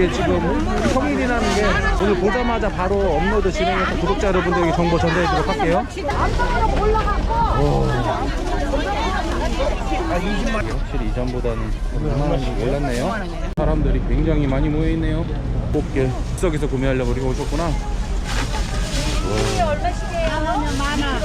이게 지금 평일이라는 게 오늘 보자마자 바로 업로드 진행해서 구독자 여러분들에게 정보 전달해드리도록 할게요. 확실히 이전보다는 하나씩 올랐네요. 사람들이 굉장히 많이 모여있네요. 꽃게 즉석에서 구매하려고 이렇게 오셨구나.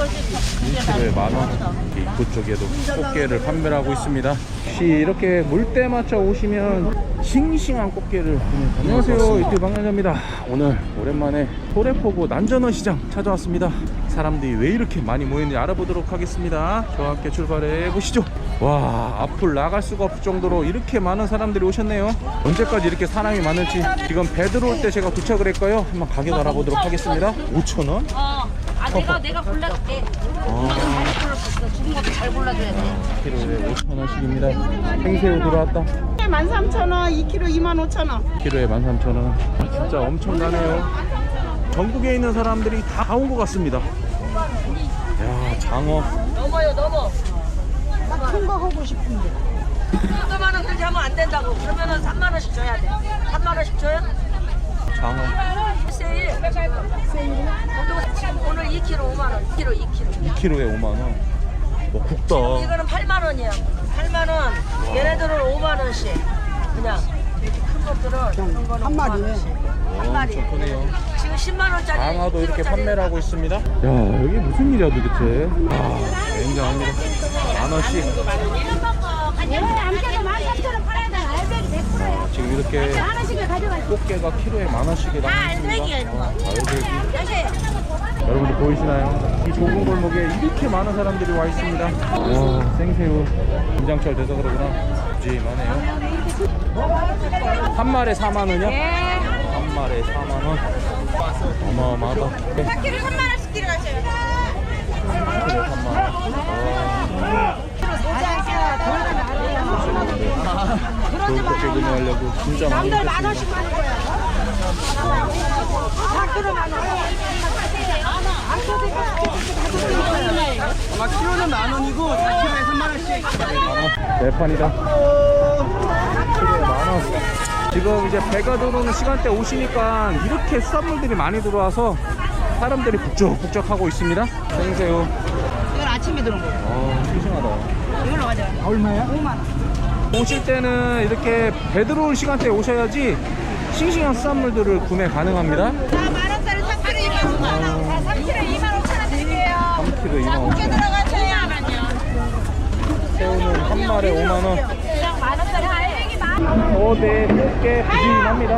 1kg에 만원. 입구 쪽에도 꽃게를 판매를 하고 있습니다. 혹시 이렇게 물때 맞춰 오시면 싱싱한 꽃게를 안녕하세요. 유튜브 방랑자입니다. 오늘 오랜만에 소래포구 난전어 시장 찾아왔습니다 사람들이 왜 이렇게 많이 모였는지 알아보도록 하겠습니다 저와 함께 출발해 보시죠 와 앞을 나갈 수가 없을 정도로 이렇게 많은 사람들이 오셨네요 언제까지 이렇게 사람이 많을지 지금 배 들어올 때 제가 도착을 했고요 한번 가격 알아보도록 하겠습니다 5,000원? 어. 아 내가 내가 골라줄게. 어. 잘 골랐어. 죽은 것도 잘 골라줘야 돼. 키로에 5,000원씩입니다. 생새우 들어왔다. 13,000원, 2kg 25,000원. 키로에 13,000원. 진짜 엄청나네요. 전국에 있는 사람들이 다 온 것 같습니다. 야, 장어. 넘어요 넘어. 큰거 하고 싶은데. 4만 원 그렇게 하면 안 된다고. 그러면은 3만 원씩 줘야 돼. 3만 원씩 줘요? 장어. 세일. 오늘 2kg 5만 원. 2kg 2kg. 2kg에 5만원. 뭐 굵다. 이거는 8만 원이야. 8만 원. 얘네들은 5만 원씩. 그냥 이렇게 큰 것들은 거는 한 5만 마리에. 원씩. 한 마리. 크네요. 지금 10만 원짜리. 장어도 이렇게 2kg 짜리 판매를 하고 있습니다. 야, 여기 무슨 일이야 도대체. 아, 굉장합니다. 만 원씩. 암깨가 13,000원 팔아야 돼. 100%야. 지금 이렇게. 꽃게가 키로에 만 원씩에 다 나왔습니다. 알배기야, 이거. 아, 알배기. 여기. 여러분들 보이시나요? 이 좁은 골목에 이렇게 많은 사람들이 와 있습니다. 와, 생새우. 김장철 돼서 그러구나. 찜하네요. 한 마리에 4만 원이요? 한 마리에 4만 원. 어마어마하다. 네. 4kg 3만 원씩 들어가셔요. 3만 원. 좋 은 꽃게 구매하려고 진짜 많이 오셨습니다. 아마 키로는 만 원이고 4kg에 3만 원씩. 만원 매판이다 키로에 만 원 지금 이제 배가 들어오는 시간대 오시니까 이렇게 수산물들이 많이 들어와서 사람들이 북적북적 하고 있습니다 생새우 이건 아침에 들어온 거예요. 어 싱싱하다 이걸로 가져가. 얼마야? 5만 원. 오실 때는 이렇게 배 들어올 시간대에 오셔야지 싱싱한 수산물들을 구매 가능합니다. 만 원짜리 3kg 2만 5만 원. 3kg 2만 5천 원 드릴게요. 3kg 2만 5천 들어가세요. 새우는 한 마리에 5만 원. 만 원짜리 알배기 만 어네 꽃게 부진합니다.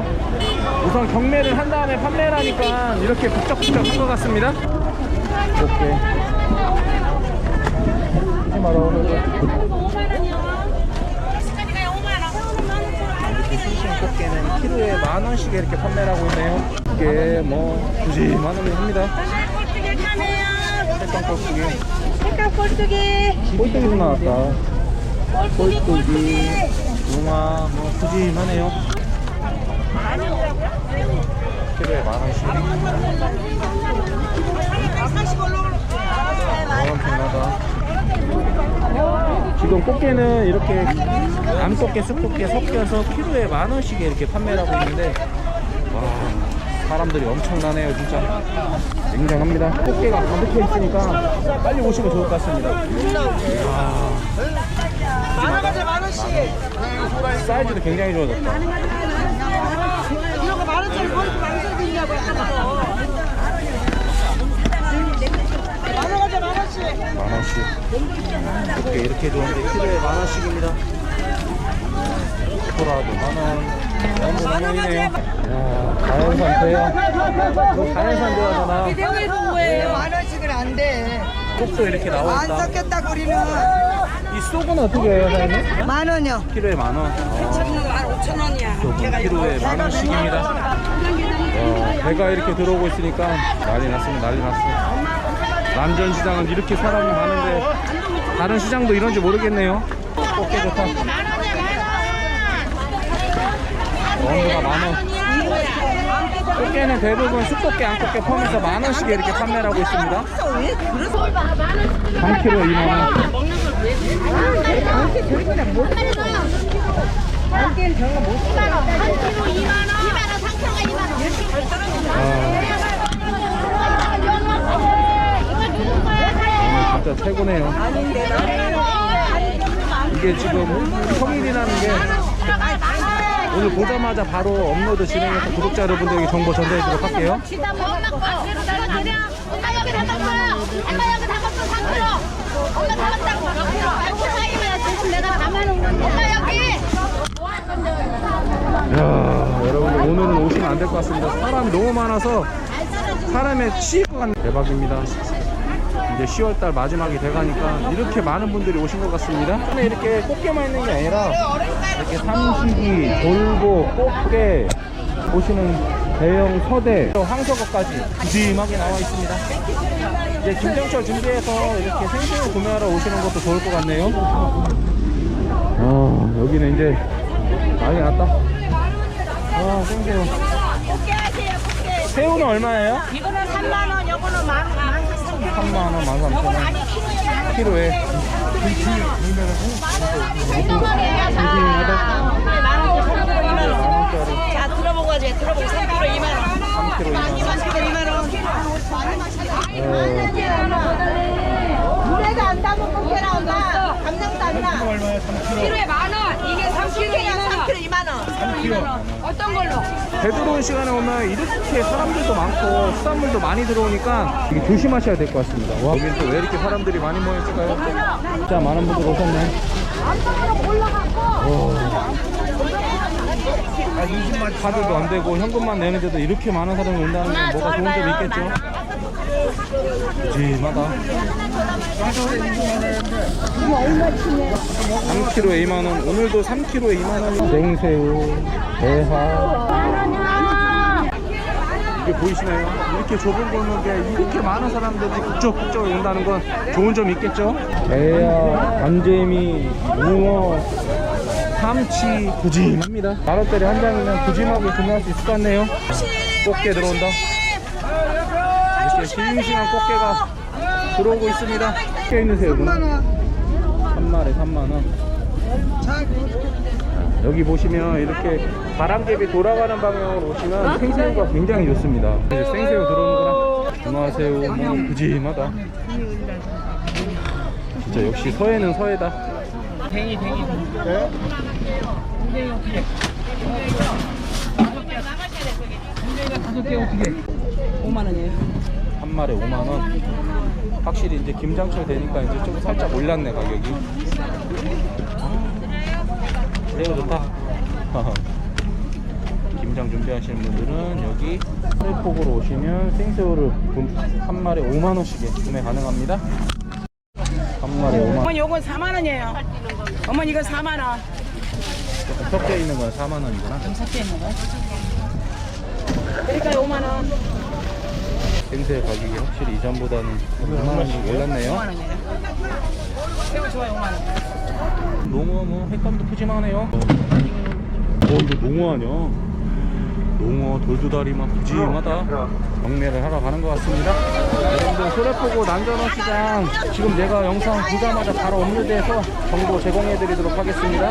우선 경매를 한 다음에 판매를 하니까 이렇게 북적북적 한 것 같습니다. 꽃게. 하지 마라 이렇 꽃게는 키로에 만 원씩 이렇게 판매를 하고 있네요. 이게 뭐 굳이 만 원이 합니다. 색감 꼴뚜기 색깔 꼴뚜기. 꼴뚜기도 나왔다. 꼴뚜기 붕어 뭐 푸짐하네요. 키로에 만 원씩. 엄청나다 지금 꽃게는 이렇게 암꽃게, 쑥꽃게 섞여서 키로에 만 원씩에 이렇게 판매를 하고 있는데 와 사람들이 엄청나네요 진짜 굉장합니다 꽃게가 가득해 있으니까 빨리 오시면 좋을 것 같습니다 만 원짜리 만 원씩. 사이즈도 굉장히 좋아졌다 이런 거 만 원짜리 거기 만 원짜리 있냐고요. 만 원짜리 만 원씩. 만 원씩 이렇게 이렇게 좋은데 키로에 만 원씩입니다 소라도 만원 너무 만 원이네요 야 자연산 대야 너 자연산 좋아하잖아 여기서 뭐예요? 만 원씩은 안 돼. kok도 이렇게 나와 안 있다 섞였다고 우리는. 이 쏙은 어떻게 해요 사장님? 만 원이요. 키로에 만원 만 오천 원이야. 키로에 만 원씩입니다 야, 배가 이렇게 들어오고 있으니까 난리 났습니다 난리 났어 남전시장은 이렇게 사람이 많은데 다른 시장도 이런지 모르겠네요. 꽃게 좋다. 원두가 만원. 꽃게는 대부분 쑥꽃게, 암꽃게 포함해서 만원씩 이렇게 판매를 하고 있습니다. 3kg 2만원. 한 키로 2만 원. 보네요. 아닌데 나는 이게 지금 평일이라는 게 오늘 보자마자 바로 업로드 진행해서 구독자 여러분들에게 정보 전달해드리도록 할게요. 지다 먹었고 이거 드려 엄마 여기 담았어요 엄마 여기 담았어 3kg 엄마 담았다고 아이고 사이면 지금 내가 담아놓은 건데 엄마 여기 야 여러분들 오늘은 오시면 안 될 것 같습니다. 사람이 너무 많아서 사람에 치일 것 같네. 대박입니다. 이제 10월달 마지막이 돼가니까 이렇게 많은 분들이 오신 것 같습니다. 근데 이렇게 꽃게만 있는 게 아니라 이렇게 삼식이, 돌고, 꽃게 보시는 대형 서대, 황석어까지 푸짐하게 나와 있습니다. 이제 김장철 준비해서 이렇게 생새우 구매하러 오시는 것도 좋을 것 같네요. 아 여기는 이제 난리 났다. 아 생새우. 꽃게 하세요 꽃게 새우는 얼마예요? 이거는 3만 원 요거는 만 만. 3만원, 13,000원. 키로에. 만원짜리. 자 들어보고 가지 들어보고 3kg 2만 원 3kg 2만원. 3kg 2만 원 물에가 안 담은 꽃게 나온다 안 나. 키로에 만 원. 이게 3kg에 3kg 2만 원 3kg. 어떤 걸로? 배 들어온 시간에 오면 이렇게 사람들도 많고 수산물도 많이 들어오니까 이게 조심하셔야 될 것 같습니다. 와, 여기 또왜 이렇게 사람들이 많이 모였을까요? 진짜 많은 분들 오셨네. 와. 카드도 안 되고 현금만 내는데도 이렇게 많은 사람이 온다는 건 뭐가 좋은 점이 있겠죠? 푸짐하다. 3kg에 2만원, 오늘도 3kg에 2만원. 생새우, 대하. 이게 보이시나요? 이렇게 좁은 골목에 이렇게 많은 사람들이 국적국적 온다는 건 좋은 점이 있겠죠? 대하, 간재미, 붕어, 삼치 부짐합니다. 만원짜리 한 장이면 부짐하게 구매할 수 있을 것 같네요. 꽃게 들어온다. 이렇게 싱싱한 꽃게가 들어오고 있습니다. 꽃게 있는 새우구나. 3마리 3만원. 여기 보시면 이렇게 바람개비 돌아가는 방향으로 오시면 생새우가 굉장히 좋습니다. 이제 생새우 들어오는구나. 중화새우 뭐 부짐하다. 진짜 역시 서해는 서해다. 댕이 댕이. 네? 한 마리 5만 원. 확실히 이제 김장철 되니까 이제 좀 살짝 올랐네 가격이. 새우 좋다. 김장 준비하시는 분들은 여기 서해폭으로 오시면 생새우를 분- 한 마리 5만 원씩에 구매 가능합니다. 한 마리 5만 원. 어머니 요건 4만 원이에요. 어머니 이거 4만 원. 조금 섞여 있는 건 4만 원이구나. 섞여 있는 거. 그러니까 5만 원. 생새 가격이 확실히 이전보다는 5만 원씩 올랐네요. 5만 원이에요. 새우 좋아요 5만 원. 농어 뭐 횟감도 푸짐하네요. 어 이거 농어 아니야? 농어 돌두다리만 푸짐하다. 경매를 하러 가는 것 같습니다. 여러분들 소래포구 난전어 시장 지금 내가 영상 보자마자 바로 업로드해서 정보 제공해드리도록 하겠습니다.